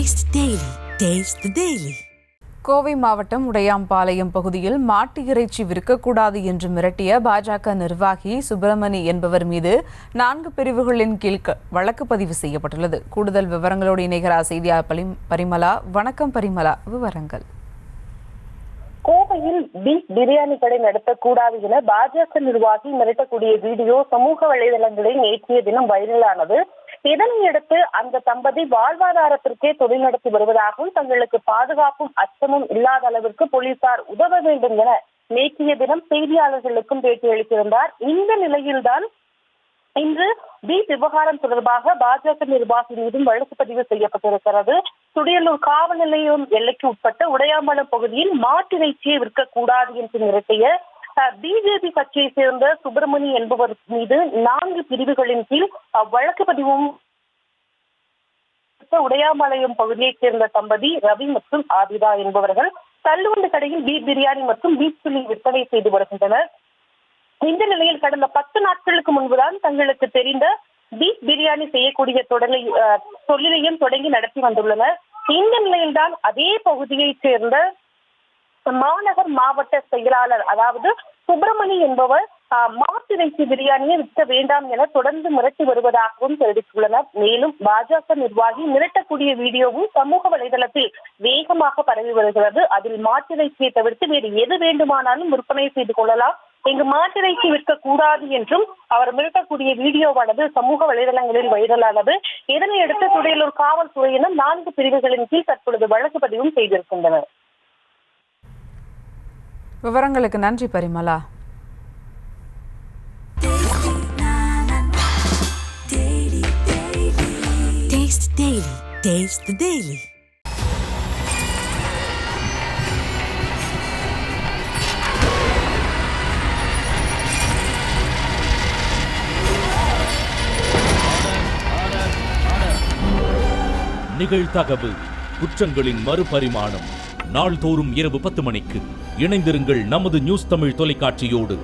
Daily. Taste the Daily. Kovai மாவட்டம் உடையாம்பாளையம் பகுதியில் மாட்டு இறைச்சி விற்கக்கூடாது என்று மிரட்டிய பாஜக நிர்வாகி சுப்பிரமணி என்பவர் மீது நான்கு பிரிவுகளின் கீழ் வழக்கு பதிவு செய்யப்பட்டுள்ளது. கூடுதல் விவரங்களோடு இணைகிறார் செய்தியாளர் பரிம்- பரிமலா வணக்கம் பரிமலா விவரங்கள். கோவையில் பீஃப் பிரியாணி கடை நடத்தக்கூடாது என பாஜக நிர்வாகி மிரட்டக்கூடிய வீடியோ சமூக வலைதளங்களில் நேற்றைய தினம் வைரலானது. இதனையடுத்து அந்த தம்பதி வாழ்வாதாரத்திற்கே தொழில் நடத்தி வருவதாகவும் தங்களுக்கு பாதுகாப்பும் அச்சமும் இல்லாத அளவிற்கு போலீசார் உதவ வேண்டும் என நேற்றைய தினம் செய்தியாளர்களுக்கும் பேட்டியளித்திருந்தார் இந்த நிலையில்தான் இன்று பி விவகாரம் தொடர்பாக பாஜக நிர்வாகி மீதும் வழக்கு பதிவு செய்யப்பட்டிருக்கிறது. துடியலூர் காவல் நிலையம் எல்லைக்கு உட்பட்ட உடையாம்பலம் பகுதியில் மாட்டிறைச்சியை விற்கக்கூடாது என்று மிரட்டிய பிஜேபி கட்சியை சேர்ந்த சுப்பிரமணி என்பவர் மீது நான்கு பிரிவுகளின் கீழ் வழக்கு பதிவும் உடையாமலையம் பகுதியைச் சேர்ந்த தம்பதி ரவி மற்றும் ஆதிதா என்பவர்கள் தள்ளுவண்டி கடையில் பீப் பிரியாணி மற்றும் பீப் சில்லி விற்பனை செய்து வருகின்றனர். இந்த நிலையில் கடந்த பத்து நாட்களுக்கு முன்புதான் தங்களுக்கு தெரிந்த பீஃப் பிரியாணி செய்யக்கூடிய தொடரை தொழிலையும் தொடங்கி நடத்தி வந்துள்ளனர். இந்த நிலையில்தான் அதே பகுதியைச் சேர்ந்த மாநகர் மாவட்ட செயலாளர் அதாவது சுப்பிரமணி என்பவர் மாட்டு இறைச்சி பிரியாணியை விற்க வேண்டாம் என தொடர்ந்து மிரட்டி வருவதாகவும் தெரிவித்துள்ளனர். மேலும் பாஜக நிர்வாகி மிரட்டக்கூடிய வீடியோவும் சமூக வலைதளத்தில் வேகமாக பரவி வருகிறது. அதில் மாட்டிறைச்சியை தவிர்த்து வேறு எது வேண்டுமானாலும் விற்பனை செய்து கொள்ளலாம். இங்கு மாட்டிறைச்சி விற்க கூடாது என்றும் அவர் மிரட்டக்கூடிய வீடியோவானது சமூக வலைதளங்களில் வைரலானது. இதனையடுத்து துடையலூர் காவல்துறையினர் நான்கு பிரிவுகளின் கீழ் தற்பொழுது வழக்கு பதிவும் செய்திருக்கின்றனர். விவரங்களுக்கு நன்றி Parimala Taste the Daily. Taste the Daily. நிகழ்தகவு குற்றங்களின் மறுபரிமாணம் நாள்தோறும் இரவு பத்து மணிக்கு இணைந்திருங்கள் நமது நியூஸ் தமிழ் தொலைக்காட்சியோடு.